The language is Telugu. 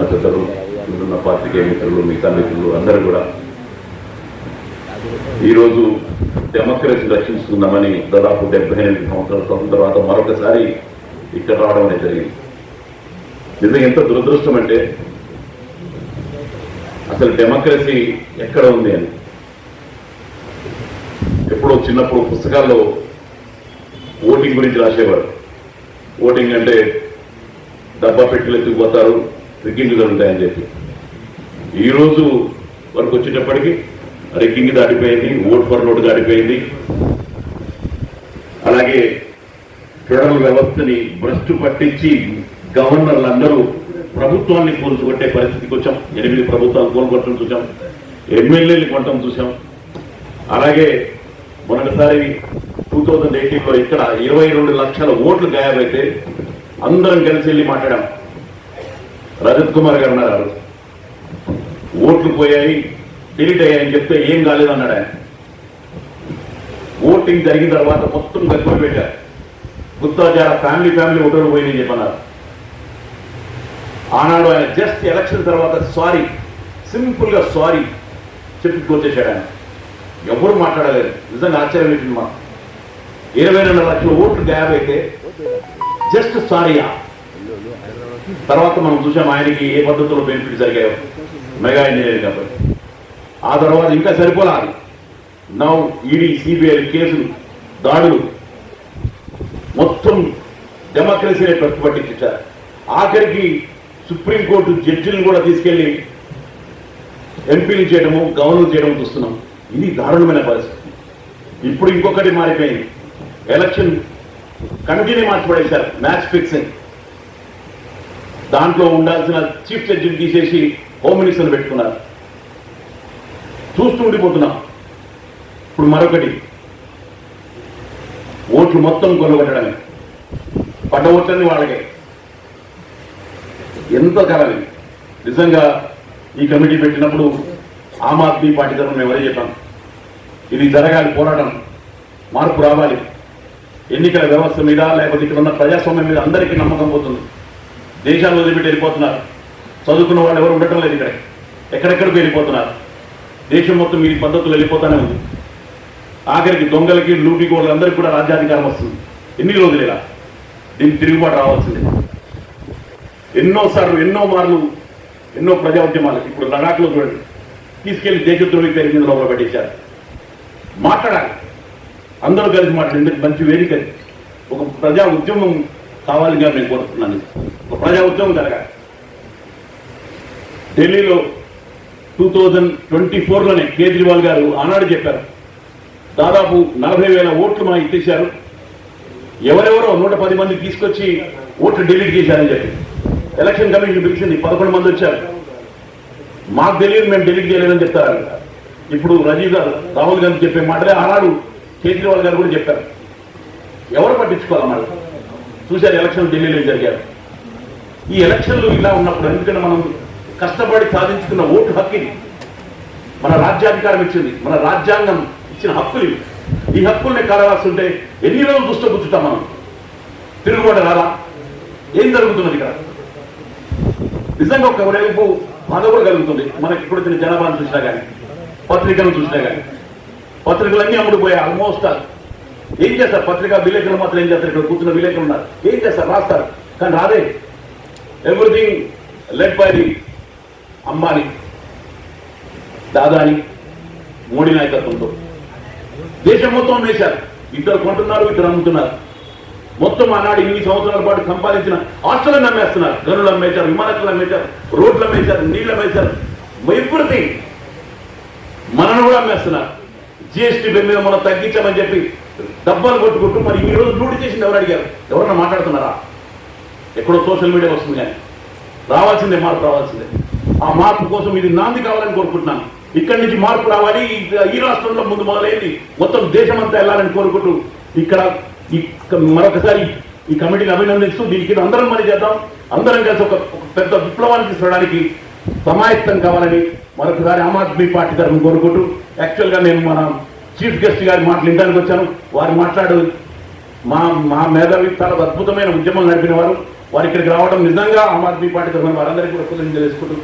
ఉన్న ఇక్కడున్న పాత్రికేయ మిత్రులు మిగతా మిత్రులు అందరూ కూడా ఈరోజు డెమోక్రసీ రక్షించుకుందామని దాదాపు డెబ్బై ఎనిమిది సంవత్సరాల తర్వాత మరొకసారి ఇక్కడ రావడం అనేది జరిగింది. నిజంగా ఎంత దురదృష్టం అంటే అసలు డెమోక్రసీ ఎక్కడ ఉంది అని. ఎప్పుడో చిన్నప్పుడు పుస్తకాల్లో ఓటింగ్ గురించి రాసేవారు. ఓటింగ్ అంటే డబ్బా పెట్టులు ఎత్తుకుపోతారు రిగ్గింగ్ ఉంటాయని చెప్పి. ఈరోజు వరకు వచ్చేటప్పటికి రిగ్గింగ్ దాటిపోయింది ఓట్ ఫర్ నోట్ దాటిపోయింది. అలాగే ఫెడరల్ వ్యవస్థని భ్రష్టు పట్టించి గవర్నర్లు అందరూ ప్రభుత్వాన్ని కూల్చుకొట్టే పరిస్థితికి వచ్చాం. ఎనిమిది ప్రభుత్వాలు కోలుకొట్టడం చూసాం. ఎమ్మెల్యేలు కొట్టడం చూసాం. అలాగే మొన్నటిసారి టూ థౌజండ్ ఎయిటీన్లో ఇక్కడ ఇరవై రెండు లక్షల ఓట్లు గాయమైతే అందరం కలిసి వెళ్ళి మాట్లాడాం. రజత్ కుమార్ గారు ఉన్నారు. ఓట్లు పోయాయి డిలీట్ అయ్యాయని చెప్తే ఏం కాలేదన్నాడు ఆయన. ఓటింగ్ జరిగిన తర్వాత మొత్తం గర్భం పెట్టారు. గుత్తాచార ఫ్యామిలీ ఫ్యామిలీ ఓటర్లు పోయిందని చెప్పన్నారు. ఆనాడు ఆయన జస్ట్ ఎలక్షన్ తర్వాత సారీ సింపుల్గా సారీ చెప్పుకొచ్చేసాడు ఆయన. ఎవరు మాట్లాడలేదు. నిజంగా ఆశ్చర్యం పెట్టింది మా ఇరవై రెండు లక్షల ఓట్లు గ్యాప్ అయితే జస్ట్ సారీయా? తర్వాత మనం చూసాం ఆయనకి ఏ పద్ధతిలో బెనిఫిట్ జరిగాయో. మెగా ఇంజనీరింగ్ కాబట్టి ఆ తర్వాత ఇంకా సరిపోలాలి నౌ ఈడీ సిబిఐ కేసులు దాడులు. మొత్తం డెమోక్రసీని పట్టుబట్టించారు ఆఖరికి సుప్రీంకోర్టు జడ్జిలను కూడా తీసుకెళ్ళి ఎంపీలు చేయడము గవర్నర్ చేయడం చూస్తున్నాం. ఇది దారుణమైన పరిస్థితి. ఇప్పుడు ఇంకొకటి మారిపోయింది. ఎలక్షన్ కమిటీని మార్చిపడేశారు మ్యాచ్ ఫిక్సింగ్ దాంట్లో ఉండాల్సిన చీఫ్ జడ్జిని తీసేసి హోమ్ మినిస్టర్ పెట్టుకున్నారు. చూస్తూ ఉండిపోతున్నాం. ఇప్పుడు మరొకటి. ఓట్లు మొత్తం కొనగొట్టడమే పడ్డ ఓట్లన్నీ వాళ్ళకే. ఎంత కాలం నిజంగా ఈ కమిటీ పెట్టినప్పుడు ఆమ్ ఆద్మీ పార్టీ తరఫున మేము అదే చెప్పాం? ఇది జరగాలి పోరాటం. మార్పు రావాలి. ఎన్నికల వ్యవస్థ మీద లేకపోతే ఇక్కడ ఉన్న ప్రజాస్వామ్యం మీద అందరికీ నమ్మకం పోతుంది. దేశాలు వదిలిపెట్టి వెళ్ళిపోతున్నారు. చదువుకున్న వాళ్ళు ఎవరు ఉండటం లేదు ఇక్కడ. ఎక్కడెక్కడికి వెళ్ళిపోతున్నారు. దేశం మొత్తం ఈ పద్ధతులు వెళ్ళిపోతానే ఉంది. ఆఖరికి దొంగలకి లూటికి వాళ్ళందరికీ కూడా రాజ్యాధికారం వస్తుంది. ఎన్ని రోజులు ఇలా? దీనికి తిరుగుబాటు రావాల్సిందే. ఎన్నోసార్లు ఎన్నో మార్లు ఎన్నో ప్రజా ఉద్యమాలు. ఇప్పుడు లడాఖ్లో చూడండి. తీసుకెళ్ళి దేశద్రోహి పేరు మీద లోపల పెట్టేశారు. మాట్లాడాలి. అందరూ కలిసి మాట్లాడి మంచి వేదిక ఒక ప్రజా ఉద్యమం కావాలిగా నేను కోరుతున్నాను. ఒక ప్రజా ఉద్యమం జరగాలి. ఢిల్లీలో టూ థౌజండ్ ట్వంటీ ఫోర్లోనే కేజ్రీవాల్ గారు ఆనాడు చెప్పారు దాదాపు నలభై వేల ఓట్లు మా ఇచ్చేశారు. ఎవరెవరో నూట పది మంది తీసుకొచ్చి ఓట్లు డిలీట్ చేశారని చెప్పి. ఎలక్షన్ కమిషన్ పిలిచింది పదకొండు మంది వచ్చారు. మాకు తెలియదు మేము డిలీట్ చేయలేదని చెప్తారు. ఇప్పుడు రజీవ్ గారు రాహుల్ గాంధీ చెప్పే మాటలే ఆనాడు కేజ్రీవాల్ గారు కూడా చెప్పారు. ఎవరు పట్టించుకోవాలన్నాడు చూశారు ఎలక్షన్ ఢిల్లీలో జరిగారు. ఈ ఎలక్షన్లు ఇలా ఉన్నప్పుడు ఎందుకంటే మనం కష్టపడి సాధించుకున్న ఓటు హక్కు ఇది మన రాజ్యాధికారం ఇచ్చింది మన రాజ్యాంగం ఇచ్చిన హక్కులు ఇవి. ఈ హక్కుల్ని కాలరాస్తుంటే ఎన్ని రోజులు దుష్టపుచ్చుతాం మనం? తిరుగుబాటు రాదా? ఏం జరుగుతున్నది ఇక్కడ? నిజంగా ఒక రేపు బాధ కూడా కలుగుతుంది. మనకి ఇప్పుడు వచ్చిన జనాభాను చూసినా కానీ పత్రికలను చూసినా కానీ పత్రికలన్నీ అమ్ముడుపోయాయి ఆల్మోస్ట్ ఏం చేస్తారు? పత్రికా విలేకరులు మాత్రం ఏం చేస్తారు? ఇక్కడ కూర్చున్న విలేకరులు ఉన్నారు. ఏం చేస్తారు? రాస్తారు. కానీ రాదే. Everything led by the Ambani దాదాని Modi నాయకత్వంతో దేశం మొత్తం అమ్మేశారు ఇద్దరు కొంటున్నారు ఇద్దరు అమ్ముతున్నారు. మొత్తం ఆనాడు ఇన్ని సంవత్సరాల పాటు సంపాదించిన ఆస్తులను అమ్మేస్తున్నారు. గనులు అమ్మేశారు విమానాలు అమ్మేశారు రోడ్లు అమ్మేశారు నీళ్ళు అమ్మేశారు. ఎవ్రీథింగ్ మనను కూడా అమ్మేస్తున్నారు. జిఎస్టీ మీద మనం తగ్గించామని చెప్పి డబ్బాలు కొట్టుకుంటూ మరి ఈ రోజు లూటి చేసింది ఎవరు అడిగారు? ఎవరన్నా మాట్లాడుతున్నారా? ఎక్కడో సోషల్ మీడియా వస్తుంది కానీ. రావాల్సిందే మార్పు రావాల్సిందే. ఆ మార్పు కోసం ఇది నాంది కావాలని కోరుకుంటున్నాను. ఇక్కడి నుంచి మార్పు రావాలి ఈ- రాష్ట్రంలో ముందు మొదలైంది. మొత్తం దేశమంతా వెళ్ళాలని కోరుకుంటూ ఇక్కడ ఈ మరొకసారి ఈ కమిటీని అభినందిస్తూ దీనికి అందరం మరి చేద్దాం. అందరం కలిసి ఒక పెద్ద విప్లవాన్ని తీసుకురావడానికి సమాయత్తం కావాలని మరొకసారి ఆమ్ ఆద్మీ పార్టీ తరఫున కోరుకుంటూ యాక్చువల్గా నేను మన చీఫ్ గెస్ట్ గారి మాటలు వినడానికి వచ్చాను. వారు మాట్లాడు మా మా మేధావి చాలా అద్భుతమైన ఉద్యమం నడిపిన వారు. వారు ఇక్కడికి రావడం నిజంగా ఆమ్ ఆద్మీ పార్టీ తరఫున వారందరికీ కూడా కృతజ్ఞతలు తెలుసుకుంటూ